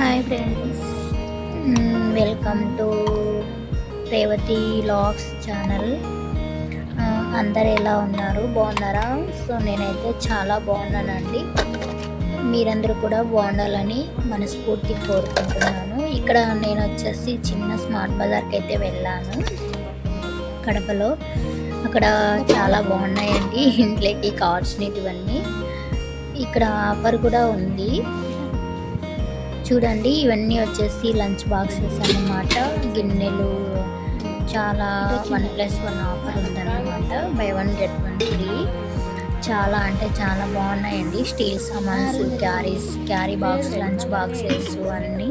Hi friends welcome to Revathi vlogs channel అందరు ఎలా ఉన్నారు? బాగున్నారా? సో నేనైతే చాలా బాగున్నానండి. మీరందరూ కూడా బాగుండాలని మనస్ఫూర్తి కోరుకుంటున్నాను. ఇక్కడ నేను వచ్చేసి చిన్న స్మార్ట్ బజార్కి అయితే వెళ్ళాను. కడపలో. అక్కడ చాలా బాగున్నాయండి. ఇంట్లోకి కావాల్సినవన్నీ ఇక్కడ ఆఫర్ కూడా ఉంది. చూడండి ఇవన్నీ వచ్చేసి లంచ్ బాక్సెస్ అన్నమాట. గిన్నెలు చాలా వన్ ప్లస్ వన్ ఆఫర్ ఉందన్నమాట. Buy one get one free. చాలా అంటే చాలా బాగున్నాయండి. Steel సామాన్స్ carries carry box lunch boxes అన్నీ.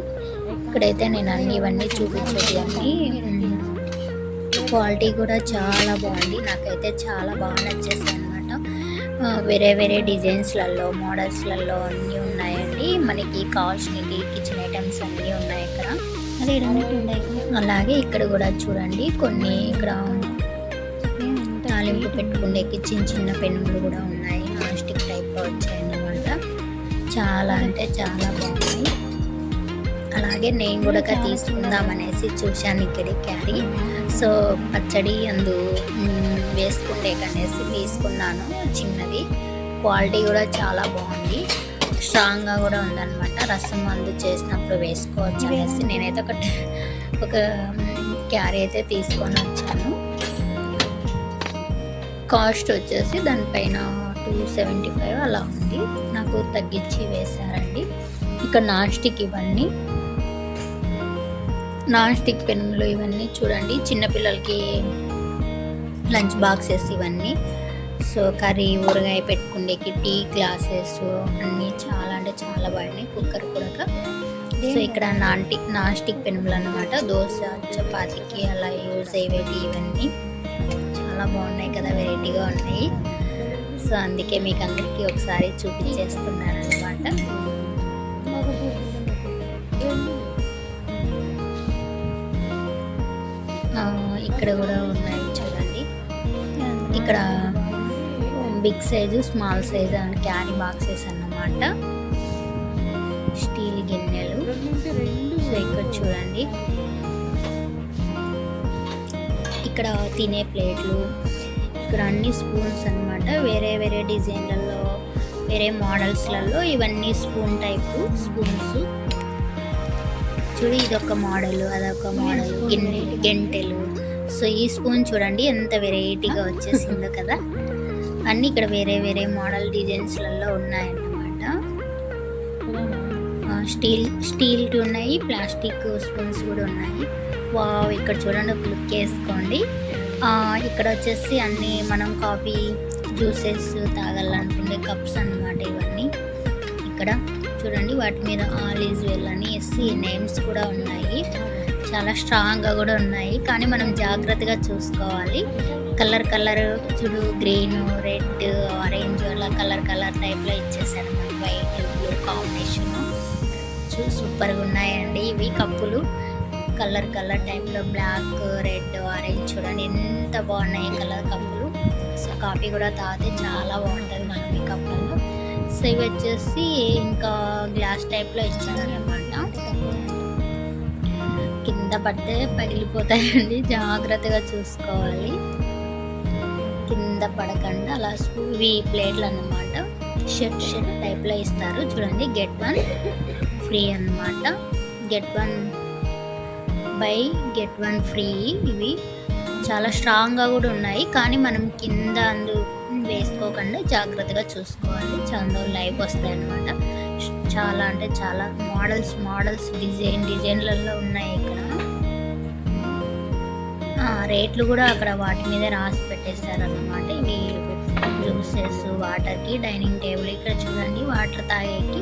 ఇక్కడైతే నేను అన్ని ఇవన్నీ చూపించేది క్వాలిటీ కూడా చాలా బాగుంది. నాకైతే చాలా బాగా నచ్చేసాయి అనమాట వేరే వేరే డిజైన్స్లలో మోడల్స్లలో అన్నీ ఉన్నాయండి. మనకి కావాల్సినవి కిచెన్ ఐటమ్స్ అన్నీ ఉన్నాయి ఇక్కడ. అదే అలాగే ఇక్కడ కూడా చూడండి కొన్ని ఇక్కడ తాలింపు పెట్టుకునేకి చిన్న చిన్న పెనుములు కూడా ఉన్నాయి. నాన్ స్టిక్ టైప్లో వచ్చాయి అన్నమాట చాలా అంటే చాలా బాగున్నాయి. అలాగే నేను కూడా తీసుకుందాం అనేసి చూశాను ఇక్కడ క్యారీ. సో పచ్చడి అందు వేసుకుంటే కనేసి తీసుకున్నాను. చిన్నది. క్వాలిటీ కూడా చాలా బాగుంది. స్ట్రాంగ్గా కూడా ఉందన్నమాట. రసం అందు చేసినప్పుడు వేసుకోవచ్చు అనేసి నేనైతే ఒక ఒక క్యారీ అయితే తీసుకొని వచ్చాను. కాస్ట్ వచ్చేసి దానిపైన టూ సెవెంటీ ఫైవ్ అలా ఉంది. నాకు తగ్గించి వేశారండి. ఇక్కడ నాన్ స్టిక్ ఇవన్నీ. నాన్ స్టిక్ పెన్నులు ఇవన్నీ చూడండి. చిన్నపిల్లలకి లంచ్ బాక్సెస్ ఇవన్నీ. సో కర్రీ ఊరగాయ పెట్టుకునేకి టీ గ్లాసెస్ అన్నీ చాలా అంటే చాలా బాగున్నాయి. కుక్కర్ కూడా సో ఇక్కడ నాన్ నాన్ స్టిక్ పెనుములు అనమాట దోశ చపాతీకి అలా యూజ్ అయ్యేవి ఇవన్నీ. చాలా బాగున్నాయి కదా వెరైటీగా ఉన్నాయి. సో అందుకే మీకు అందరికీ ఒకసారి చూపించేస్తున్నాను అనమాట ఇక్కడ కూడా ఉన్నాయి చూడండి. ఇక్కడ big size small size and carry boxes అన్నమాట. స్టీల్ గిన్నెలు. సో ఇక్కడ చూడండి. ఇక్కడ తినే ప్లేట్లు. ఇక్కడ అన్ని స్పూన్స్ అన్నమాట. వేరే వేరే డిజైన్లలో వేరే మోడల్స్లలో ఇవన్నీ స్పూన్ టైపు స్పూన్స్. చూడు ఇదొక మోడల్ అదొక మోడల్. గిన్నె గెంటెలు. సో ఈ స్పూన్ చూడండి ఎంత వెరైటీగా వచ్చేసిందో కదా. అన్నీ ఇక్కడ వేరే వేరే మోడల్ డిజైన్స్లలో ఉన్నాయన్నమాట. స్టీల్ స్టీల్ ఉన్నాయి ప్లాస్టిక్ స్పూన్స్ కూడా ఉన్నాయి. వావ్ ఇక్కడ చూడండి ఒక లుక్ వేసుకోండి. ఆ, ఇక్కడ వచ్చేసి అన్ని మనం కాఫీ జ్యూసెస్ తాగాలనుకునే కప్స్ అన్నమాట ఇవన్నీ. ఇక్కడ చూడండి వాటి మీద ఆల్ ఈజ్ వెల్ అని ఎస్సి నేమ్స్ కూడా ఉన్నాయి. చాలా స్ట్రాంగ్గా కూడా ఉన్నాయి. కానీ మనం జాగ్రత్తగా చూసుకోవాలి. కలర్ కలర్ చూడు గ్రీన్ రెడ్ ఆరెంజ్ అలా కలర్ కలర్ టైప్లో ఇచ్చేసారు. వైట్ బ్లూ కాంబినేషన్ చూ సూపర్గా ఉన్నాయండి ఇవి కప్పులు. కలర్ కలర్ టైప్లో బ్లాక్ రెడ్ ఆరెంజ్ చూడండి ఎంత బాగున్నాయి కలర్ కప్పులు. సో కాఫీ కూడా తాగితే చాలా బాగుంటుంది మనం ఈ కప్పులలో. సో ఇవి వచ్చేసి ఇంకా గ్లాస్ టైప్లో ఇచ్చారనమాట కింద పడితే పగిలిపోతాయండి. జాగ్రత్తగా చూసుకోవాలి. కింద పడకుండా అలా వి ఇవి ప్లేట్లు అన్నమాట. షెట్ షెట్ టైప్లో ఇస్తారు. చూడండి గెట్ వన్ ఫ్రీ అన్నమాట. Get one buy get one free ఇవి. చాలా స్ట్రాంగ్గా కూడా ఉన్నాయి. కానీ మనం కింద అందు వేసుకోకుండా జాగ్రత్తగా చూసుకోవాలి. చాలా లైఫ్ వస్తాయి అనమాట చాలా అంటే చాలా మోడల్స్ మోడల్స్ డిజైన్ డిజైన్లలో ఉన్నాయి ఇక్కడ. రేట్లు కూడా అక్కడ వాటి మీద రాసి పెట్టేశారన్నమాట. ఇవి జ్యూసెస్ వాటర్కి డైనింగ్ టేబుల్ ఇక్కడ చూడండి వాటర్ తాగేకి.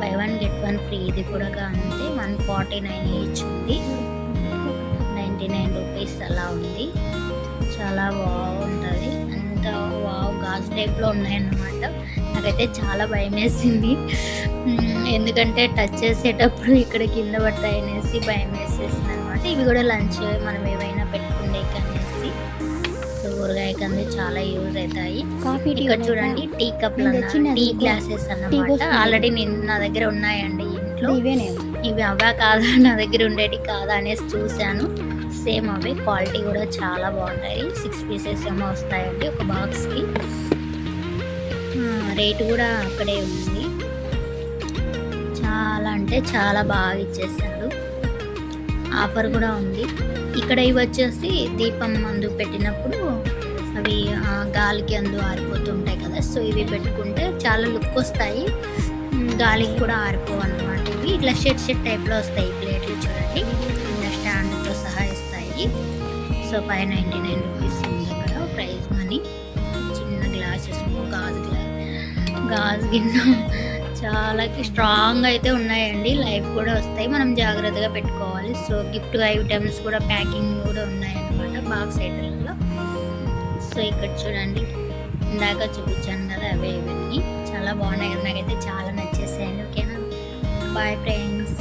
Buy one get one free ఇది కూడా అంతే వన్ ఫార్టీ నైన్ ఈచ్ ఉంది. నైంటీ నైన్ రూపీస్ అలా ఉంది. చాలా బాగుంటుంది అంత వావ్ గాజు టైప్లో ఉన్నాయన్నమాట. నాకైతే చాలా భయం వేసింది. ఎందుకంటే టచ్ చేసేటప్పుడు ఇక్కడ కింద పడతాయి అనేసి భయం వేసేసింది అనమాట ఇవి కూడా లంచ్ మనం ఏవైనా పెట్టుకునే అనేసి సో ఊరగాయ కంది చాలా యూజ్ అవుతాయి. కాఫీ ఇక్కడ? చూడండి టీ కప్లు తెచ్చిన టీ గ్లాసెస్ అన్నమాట. ఆల్రెడీ నేను నా దగ్గర ఉన్నాయండి ఇంట్లో. ఇవి అవా కాదా నా దగ్గర ఉండేటి కాదా అనేసి చూశాను. సేమ్ అవే క్వాలిటీ కూడా చాలా బాగుంటాయి. సిక్స్ పీసెస్ ఏమో వస్తాయండి ఒక బాక్స్కి రేటు కూడా అక్కడే ఉంది. చాలా అంటే చాలా బాగా ఇచ్చేసాడు ఆఫర్ కూడా ఉంది. ఇక్కడ ఇవి వచ్చేసి దీపం మందు పెట్టినప్పుడు అవి గాలికి అందు ఆరిపోతుంటాయి కదా. సో ఇవి పెట్టుకుంటే చాలా లుక్ వస్తాయి. గాలికి కూడా ఆరిపోవు అనమాట ఇవి. ఇట్లా షెట్ షెట్ టైప్లో వస్తాయి ప్లేట్లు చూడండి. స్టాండ్తో సహా ఇస్తాయి. So five ninety nine rupees ఉంది అక్కడ ప్రైస్ మనీ. చిన్న గ్లాసెస్ గాజు గ్లాస్ గాజు గిన్నె చాలా స్ట్రాంగ్ అయితే ఉన్నాయండి. లైఫ్ కూడా వస్తాయి. మనం జాగ్రత్తగా పెట్టుకోవాలి. సో గిఫ్ట్ ఐటమ్స్ కూడా ప్యాకింగ్ కూడా ఉన్నాయన్నమాట బాక్స్ ఐటమ్లో సో ఇక్కడ చూడండి. ఇందాక చూపించాను కదా అవే ఇవన్నీ. చాలా బాగున్నాయి. కదా నాకైతే చాలా నచ్చేసాయండి ఓకేనా? Bye friends